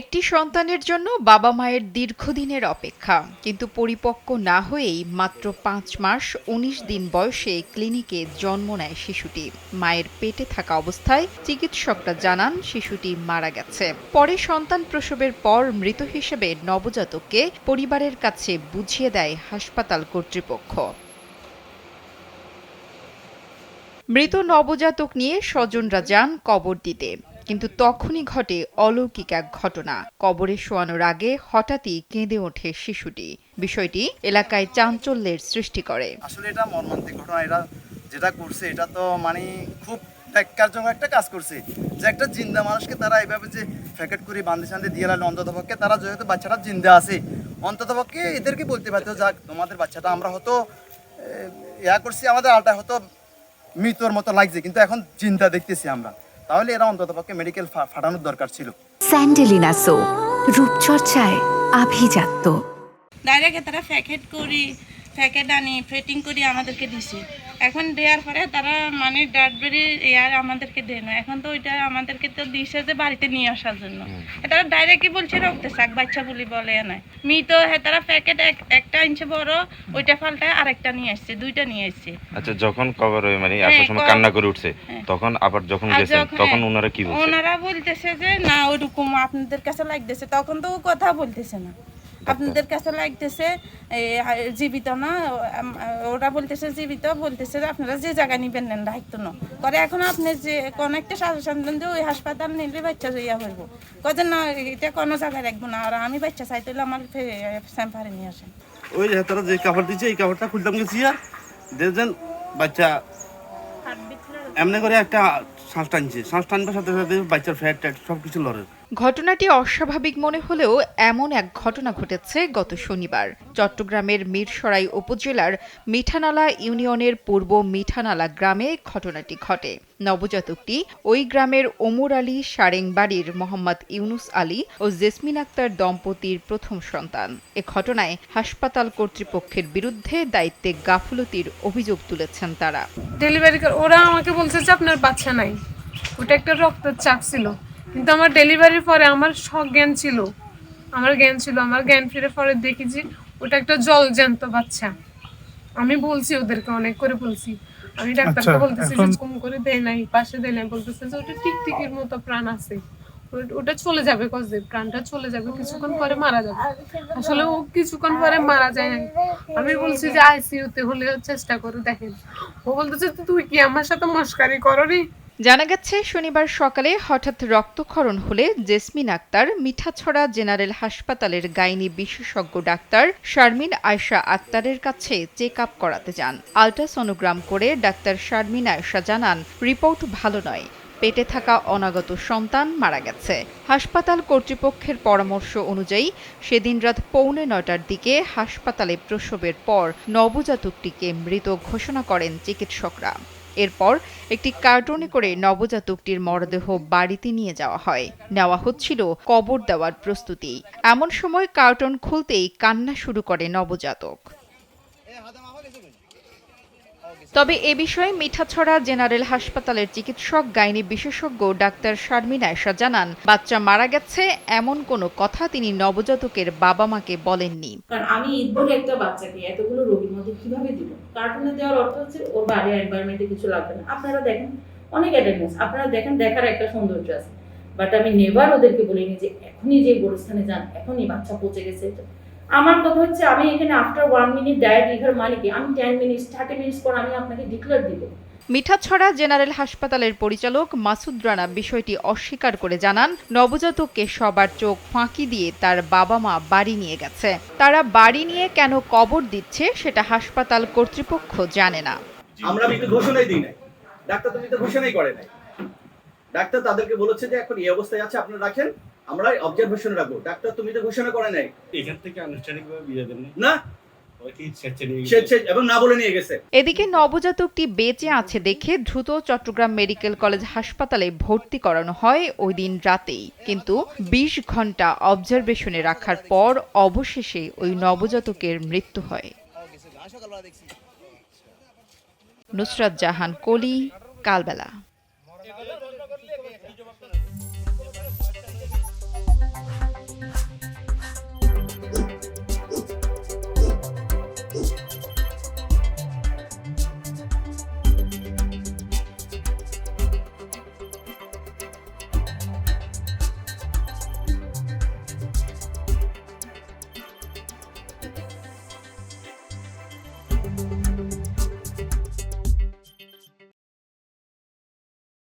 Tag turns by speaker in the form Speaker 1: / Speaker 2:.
Speaker 1: একটি সন্তানের জন্য বাবা মায়ের দীর্ঘদিনের অপেক্ষা। কিন্তু পরিপক্ক না হয়েই মাত্র পাঁচ মাস ১৯ দিন বয়সে ক্লিনিকে জন্ম নেয় শিশুটি। মায়ের পেটে থাকা অবস্থায় চিকিৎসকরা জানান শিশুটি মারা গেছে। পরে সন্তান প্রসবের পর মৃত হিসেবে নবজাতককে পরিবারের কাছে বুঝিয়ে দেয় হাসপাতাল কর্তৃপক্ষ। মৃত নবজাতক নিয়ে স্বজনরা যান কবর দিতে। কিন্তু তখনই ঘটে অলৌকিক এক ঘটনা। কবরে শোয়ানোর আগে হঠাৎই কেঁদে ওঠে শিশুটি। বিষয়টি এলাকায় চাঞ্চল্যের সৃষ্টি করে।
Speaker 2: আসলে এটা মর্মান্তিক ঘটনা। এটা যেটা করছে, এটা তো মানে খুব ত্যাগকারজনক একটা কাজ করছে। যে একটা জিন্দা মানুষকে তারা এইভাবে যে প্যাকেট করে বান্ধে সান্ধে দিয়ে লালে অন্তত পক্ষে তারা যেহেতু বাচ্চাটা জিন্দা আছে অন্তত পক্ষে এদেরকে বলতে পারতো যাক, তোমাদের বাচ্চাটা আমরা হয়তো ইয়া করছি, আমাদের আলটা হয়তো মৃতর মতো লাগছে, কিন্তু এখন চিন্তা দেখতেছি আমরা। তাহলে এরা অন্তত পক্ষে মেডিকেল ফাটানোর দরকার ছিল।
Speaker 3: স্যান্ডেলিনা সো রূপচর্চায় আভিজাত্য।
Speaker 4: ডাইরেক্ট তারা প্যাকেট করি প্যাকেট আনি ফেটিং করি আমাদেরকে দিছে। এখন দেওয়ার পরে তারা মানে ডাটবেরি এয়ার আমাদেরকে দেয় না। এখন তো ওইটা আমাদেরকে তো দিছে যে বাড়িতে নিয়ে আসার জন্য। তারা ডাইরেক্টই বলছে রক্তে শাক বাচ্চা বলি বলে না মি তো হ্যাঁ তারা প্যাকেট একটা ইঞ্চি বড় ওইটা ফাল্টায় আরেকটা নিয়ে আসছে দুইটা নিয়ে আসছে।
Speaker 5: আচ্ছা যখন কবর হয়ে মানে
Speaker 4: হ্যাঁ,
Speaker 5: আসার সময় কান্না করে উঠছে
Speaker 4: হ্যাঁ।
Speaker 5: তখন আবার যখন
Speaker 4: যখন-
Speaker 5: তখন
Speaker 4: হ্যাঁ,
Speaker 5: ওনারা কি বলছে?
Speaker 4: ওনারা বলতেছে যে না ওরকম আপনাদের কাছে লাগতেছে। তখন তো ও কথা বলতেছে না। আপনাদের কাছে লাগতেছে এই, জীবিত না? ওরা বলতেছে জীবিত বলতেছে যে আপনারা যে জায়গা নিবেন নেন দায়িত্ব না করে এখন আপনি যে কোন একটা সাজেশন দেন যে ওই হাসপাতাল নিলে বাচ্চা ইয়া হইব। কজন না এটা কোনো জায়গায় রাখব না আর আমি বাচ্চা চাইতে হলে আমার স্যাম্পারে নিয়ে আসেন।
Speaker 6: ওই যে তারা যে কাপড় দিচ্ছে এই কাপড়টা খুলতাম গেছি আর দেখছেন বাচ্চা এমনি করে একটা শ্বাস টানছে। শ্বাস টানবার সাথে সাথে বাচ্চার ফ্যাট ট্যাট সব কিছু লড়ে।
Speaker 1: ঘটনাটি অস্বাভাবিক মনে হলেও এমন এক ঘটনা ঘটেছে গত শনিবার। চট্টগ্রামের মিরসরাই উপজেলার মিঠানালা ইউনিয়নের পূর্ব মিঠানালা গ্রামে ঘটনাটি ঘটে। নবজাতকটি ওই গ্রামের ওমর আলী সারেং বাড়ির মোহাম্মদ ইউনুস আলী ও জেসমিন আক্তার দম্পতির প্রথম সন্তান। এ ঘটনায় হাসপাতাল কর্তৃপক্ষের বিরুদ্ধে দায়িত্বে গাফলতির অভিযোগ তুলেছেন তারা।
Speaker 7: ডেলিভারি ওরা আমাকে বলছে যে আপনার বাচ্চা নাই। ওটা একটা রক্তের চাপ ছিল। কিন্তু আমার ডেলিভারির পরে আমার সজ্ঞান ছিল। আমার জ্ঞান ছিল আমার জ্ঞান ফিরে পরে দেখি যে ওটা একটা জল জ্যান্ত বাচ্চা। আমি বলছি ওদেরকে অনেক করে বলছি। আমি ডাক্তারকে বলতেছি যে কম করে দেয় নাই পাশে দেয় নাই বলতেছে যে ওটা টিকটিকির মতো প্রাণ আছে। ওটা চলে যাবে কসে প্রাণটা চলে যাবে কিছুক্ষণ পরে মারা যাবে। আসলে ও কিছুক্ষণ পরে মারা যায় নাই। আমি বলছি যে আইসিইউতে হলে চেষ্টা করে দেখেন। ও বলতেছে তুই কি আমার সাথে মস্কারি করো
Speaker 1: জানা গেছে, শনিবার সকালে হঠাৎ রক্তক্ষরণ হলে জেসমিন আক্তার মিঠাছড়া জেনারেল হাসপাতালের গাইনি বিশেষজ্ঞ ডাক্তার শারমিন আয়শা আক্তারের কাছে চেক আপ করাতে যান। আলট্রাসোনোগ্রাম করে ডাক্তার শারমিন আয়শা জানান, রিপোর্ট ভালো নয়। পেটে থাকা অনাগত সন্তান মারা গেছে। হাসপাতাল কর্তৃপক্ষের পরামর্শ অনুযায়ী, সেদিন রাত পৌনে নয়টার দিকে হাসপাতালে প্রসবের পর নবজাতকটিকে মৃত ঘোষণা করেন চিকিৎসকরা। এরপর একটি কার্টনে করে নবজাতকটির মরদেহ বাড়িতে নিয়ে যাওয়া হয়। নেওয়া হচ্ছিল কবর দেওয়ার প্রস্তুতি। এমন সময় কার্টন খুলতেই কান্না শুরু করে নবজাতক। তবে এ বিষয়ে মিঠাছড়া জেনারেল হাসপাতালের চিকিৎসক, গাইনি বিশেষজ্ঞ ডাক্তার শারমিন আয়শা জানান, বাচ্চা মারা গেছে এমন কোনো কথা তিনি নবজাতকের বাবা মাকে বলেননি।
Speaker 8: আমি বলে একটা বাচ্চাকে এতগুলো রোগীর মধ্যে কীভাবে দিব? কার্টুনে দেওয়ার অর্থ হচ্ছে ওর বাড়ির এনভায়রনমেন্টে কিছু লাগবে না। আপনারা দেখেন, অনেক অ্যাটেন্ডেন্স আপনারা দেখেন দেখার একটা সৌন্দর্য আছে। বাট আমি নেবার ওদেরকে বলিনি যে এখনই যে গোরস্থানে যান, এখনই বাচ্চা পচে গেছে। আমার কথা হচ্ছে আমি এখানে after one minute diet liver মানে কি আমি টেন মিনিটস থার্টি মিনিটস পর আমি আপনাকে ডিক্লেয়ার দিব।
Speaker 1: মিঠাছড়া জেনারেল হাসপাতালের পরিচালক মাসুদ রানা বিষয়টি অস্বীকার করে জানান নবজাতককে সবার চোখ ফাঁকি দিয়ে তার বাবা মা বাড়ি নিয়ে গেছে। তারা বাড়ি নিয়ে কেন কবর দিচ্ছে সেটা হাসপাতাল কর্তৃপক্ষ জানে না।
Speaker 9: আমরা মৃত্যু ঘোষণাই দিই নাই। ডাক্তার তো মৃত্যু ঘোষণাই করে নাই। ডাক্তার তাদেরকে বলেছে যে এখন এই অবস্থায় আছে আপনারা রাখেন। আমরা অবজারভেশনে রাখব। ডাক্তার তো ঘোষণা করে নাই।
Speaker 6: এখান থেকে আনুষ্ঠানিকভাবে বিয়ে দেন
Speaker 9: না।
Speaker 6: কি স্বেচ্ছায়
Speaker 9: সে সে- এবং না বলে নিয়ে গেছে।
Speaker 1: এদিকে নবজাতকটি বেঁচে আছে দেখে দ্রুত চট্টগ্রাম মেডিকেল কলেজ হাসপাতালে ভর্তি করানো হয় ওই দিন রাতেই। কিন্তু ২০ ঘণ্টা অবজারভেশনে রাখার পর অবশেষে ওই নবজাতকের মৃত্যু হয়। নুসরাত জাহান কলি কালবেলা।